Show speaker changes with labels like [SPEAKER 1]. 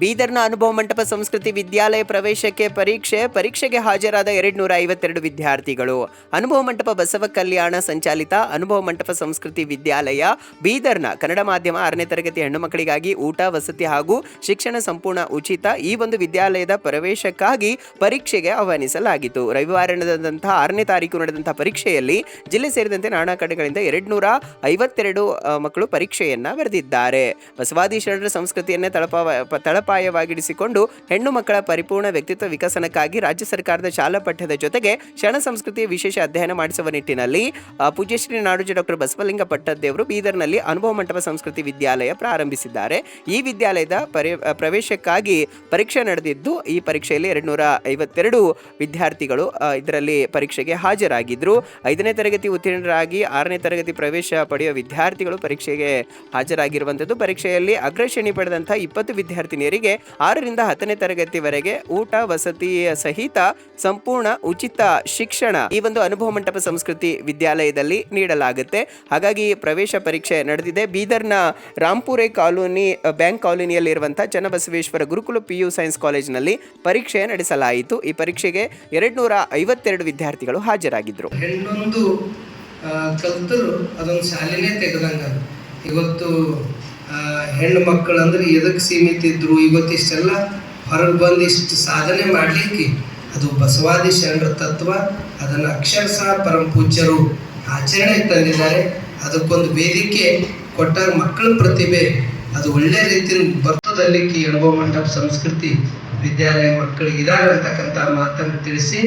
[SPEAKER 1] ಬೀದರ್ನ ಅನುಭವ ಮಂಟಪ ಸಂಸ್ಕೃತಿ ವಿದ್ಯಾಲಯ ಪ್ರವೇಶಕ್ಕೆ ಪರೀಕ್ಷೆ, ಪರೀಕ್ಷೆಗೆ ಹಾಜರಾದ ಎರಡ್ ನೂರ ಐವತ್ತೆರಡು ವಿದ್ಯಾರ್ಥಿಗಳು. ಅನುಭವ ಮಂಟಪ ಬಸವ ಕಲ್ಯಾಣ ಸಂಚಾಲಿತ ಅನುಭವ ಮಂಟಪ ಸಂಸ್ಕೃತಿ ವಿದ್ಯಾಲಯ, ಬೀದರ್ನ ಕನ್ನಡ ಮಾಧ್ಯಮ ಆರನೇ ತರಗತಿ ಹೆಣ್ಣು ಮಕ್ಕಳಿಗಾಗಿ ಊಟ, ವಸತಿ ಹಾಗೂ ಶಿಕ್ಷಣ ಸಂಪೂರ್ಣ ಉಚಿತ ಈ ಒಂದು ವಿದ್ಯಾಲಯದ ಪ್ರವೇಶಕ್ಕಾಗಿ ಪರೀಕ್ಷೆಗೆ ಆಹ್ವಾನಿಸಲಾಗಿತ್ತು. ರವಿವಾರ ನಡೆದಂತಹ ಆರನೇ ತಾರೀಕು ನಡೆದಂತಹ ಪರೀಕ್ಷೆಯಲ್ಲಿ ಜಿಲ್ಲೆ ಸೇರಿದಂತೆ ನಾನಾ ಕಡೆಗಳಿಂದ ಎರಡು ನೂರ ಐವತ್ತೆರಡು ಮಕ್ಕಳು ಪರೀಕ್ಷೆಯನ್ನ ಬರೆದಿದ್ದಾರೆ. ಬಸವಾದಿ ಶರಣರ ಸಂಸ್ಕೃತಿಯನ್ನೇ ತಳಪ ತಳಪಾಯವಾಗಿಡಿಸಿಕೊಂಡು ಹೆಣ್ಣು ಮಕ್ಕಳ ಪರಿಪೂರ್ಣ ವ್ಯಕ್ತಿತ್ವ ವಿಕಸನಕ್ಕಾಗಿ ರಾಜ್ಯ ಸರ್ಕಾರದ ಶಾಲಾ ಪಠ್ಯದ ಜೊತೆಗೆ ಶರಣ ಸಂಸ್ಕೃತಿಯ ವಿಶೇಷ ಅಧ್ಯಯನ ಮಾಡಿಸುವ ನಿಟ್ಟಿನಲ್ಲಿ ಪೂಜ್ಯಶ್ರೀ ಪೂಜ್ಯ ಶ್ರೀ ನಾಡೋಜಿ ಡಾಕ್ಟರ್ ಬಸವಲಿಂಗ ಪಟ್ಟದ್ದೇವರು ಬೀದರ್ನಲ್ಲಿ ಅನುಭವ ಮಂಟಪ ಸಂಸ್ಕೃತಿ ವಿದ್ಯಾಲಯ ಪ್ರಾರಂಭಿಸಿದ್ದಾರೆ. ಈ ವಿದ್ಯಾಲಯದ ಪರಿ ಪ್ರವೇಶಕ್ಕಾಗಿ ಪರೀಕ್ಷೆ ನಡೆದಿದ್ದು, ಈ ಪರೀಕ್ಷೆಯಲ್ಲಿ ಎರಡು ನೂರ ಐವತ್ತೆರಡು ವಿದ್ಯಾರ್ಥಿಗಳು ಇದರಲ್ಲಿ ಪರೀಕ್ಷೆಗೆ ಹಾಜರಾಗಿದ್ದರು ಐದನೇ ತರಗತಿ ಉತ್ತೀರ್ಣರಾಗಿ ಆರನೇ ತರಗತಿ ಪ್ರವೇಶ ಪಡೆಯುವ ವಿದ್ಯಾರ್ಥಿಗಳು ಪರೀಕ್ಷೆಗೆ ಹಾಜರಾಗಿರುವಂಥದ್ದು. ಪರೀಕ್ಷೆಯಲ್ಲಿ ಅಗ್ರಶ್ರೇಣಿ ಪಡೆದಂತಹ ಇಪ್ಪತ್ತು ವಿದ್ಯಾರ್ಥಿನಿಯರಿಗೆ ಆರರಿಂದ ಹತ್ತನೇ ತರಗತಿವರೆಗೆ ಊಟ, ವಸತಿ ಸಹಿತ ಸಂಪೂರ್ಣ ಉಚಿತ ಶಿಕ್ಷಣ ಈ ಒಂದು ಅನುಭವ ಮಂಟಪ ಸಂಸ್ಕೃತಿ ವಿದ್ಯಾಲಯದಲ್ಲಿ ನೀಡಲಾಗುತ್ತೆ. ಹಾಗಾಗಿ ಪ್ರವೇಶ ಪರೀಕ್ಷೆ ನಡೆದಿದೆ. ಬೀದರ್ನ Rampure colony bank ಕಾಲೋನಿಯಲ್ಲಿರುವಂತಹ Channabasaveshwara Gurukula P U science ಕಾಲೇಜಿನಲ್ಲಿ ಪರೀಕ್ಷೆ ನಡೆಸಲಾಯಿತು. ಈ ಪರೀಕ್ಷೆಗೆ ಎರಡು ನೂರ ಐವತ್ತೆರಡು ವಿದ್ಯಾರ್ಥಿಗಳು ಹಾಜರಾಗಿದ್ದರು
[SPEAKER 2] ಕಲ್ತರು ಅದೊಂದು ಶಾಲೆನೇ ತೆಗೆದಂಗ ಇವತ್ತು ಹೆಣ್ಣು ಮಕ್ಕಳು ಅಂದ್ರೆ ಎದಕ್ಕೆ ಸೀಮಿತ ಇದ್ರು ಇವತ್ತಿಷ್ಟೆಲ್ಲ ಹೊರಗೆ ಬಂದು ಇಷ್ಟು ಸಾಧನೆ ಮಾಡಲಿಕ್ಕೆ ಅದು ಬಸವಾದಿ ಶರಣರ ತತ್ವ, ಅದನ್ನು ಅಕ್ಷರಶಃ ಪರಮ ಪೂಜ್ಯರು ಆಚರಣೆ ತಂದಿದ್ದಾರೆ. ಅದಕ್ಕೊಂದು ವೇದಿಕೆ ಕೊಟ್ಟಾಗ ಮಕ್ಕಳ ಪ್ರತಿಭೆ, ಅದು ಒಳ್ಳೆ ರೀತಿಯಲ್ಲಿ ಬರ್ತದಲ್ಲಿಕ್ಕೆ ಅನುಭವ ಮಂಟಪ ಸಂಸ್ಕೃತಿ ವಿದ್ಯಾಲಯ ಮಕ್ಕಳಿಗೆ ಇದಾಗತಕ್ಕಂಥ ಮಾತನ್ನು ತಿಳಿಸಿ.